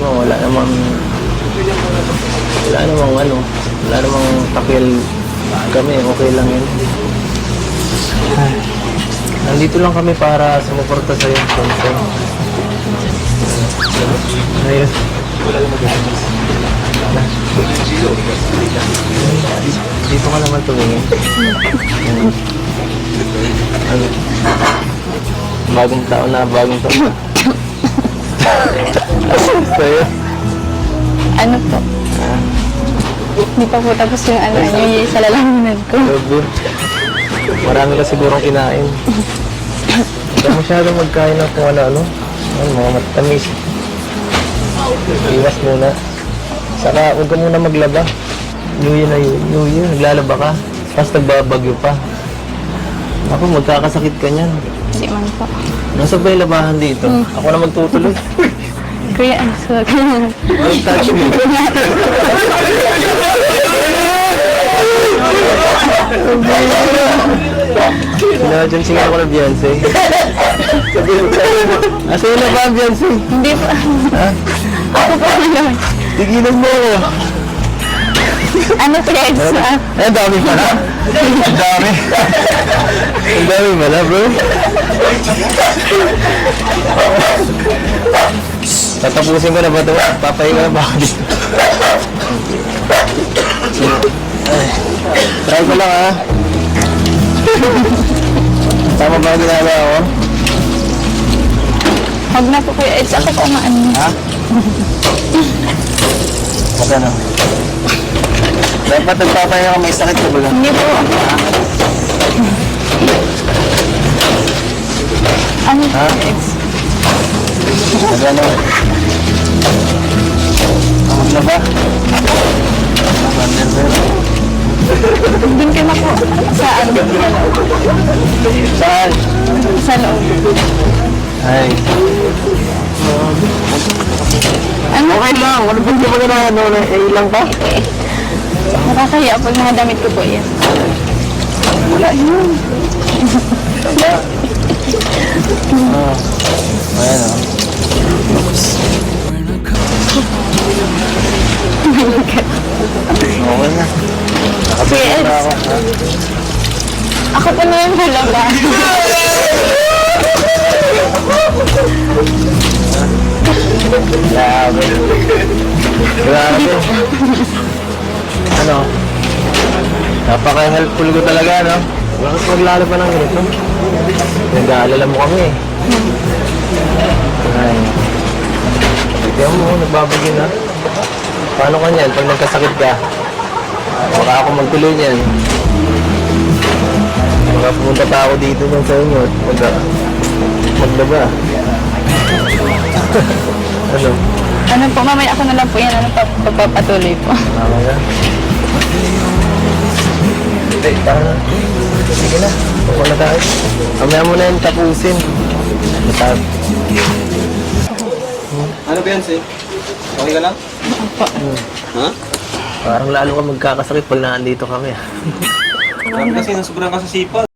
mo, wala namang wala namang ano, wala namang takil kami, okay lang yun. Ay, Nandito lang kami para sumuporta sa iyo, siyempre. Ayun. Dito ka naman tumingin. Ano? Bagong taon na, bagong taon. Sa'yo. Ano po? Hindi pa po tapos yung ano, yung sa lalamunan ko. Grabe. Marami ka sigurong kinain. Hindi ka masyadong magkain ng kung ano-ano. Ano, mga matamis. Iwas muna. Saka huwag ka muna maglaba. New Year na yun. New Year, naglalaba ka. Tapos nagbabagyo pa. Ako, magkakasakit ka niyan. Hindi man po. Nasa ba yung labahan dito? Ako na magtutuloy. Kuya, ano so, Don't touch me. Sinadyang ako ng Beyonce. Asa yun na ba ang Beyonce? Hindi po. Ha? Ako po naman. Tigilan mo ako. Ano sa... Eh, ang dami pala. Ang dami. Ang dami pala, bro. Tatapusin ko na ba ito? Papahinga na ba ako dito? Try ko lang, ha? Tama ba ang ginagawa ko? Huwag na po kuya. It's ako po maano. Ha? Magano? Dapat nagpapahinga ka may sakit ka ba? Hindi po. Ano? Ha? Magano? Kamot na ba? Vanderbilt. Doon ka na po. Sa ano? Saan? Sa loob. Ay. Ano? Okay lang. Ano ba yung mga ano? Eh, lang pa? Nakakaya pag mga damit ko po yan. Wala yun. oh. Ayan o. Okay na. Nakabit na ako. ha? Ako po na yung halaba. Grabe. Grabe. ano? Napaka-helpful ko talaga, no? Bakit maglalo pa ng ganito? Nag-aalala mo kami, eh. Ay. Tignan mo, nagbabagin na. Paano ka niyan pag nagkasakit ka? Baka ako magtuloy niyan. Baka pumunta pa ako dito ng sa inyo mag maglaba. ano? Ano po, mamaya ako na lang po yan. Ano pa, pagpapatuloy po. Tama na. Hindi, tara na. Sige na. Huwag na tayo. Mamaya mo na yung tapusin. Matag. Ano ba yan, Sir? Okay ka lang? Ha? Parang lalo ka magkakasakit pag nandito kami. Grabe kasi, nasubrang ka sa sipag.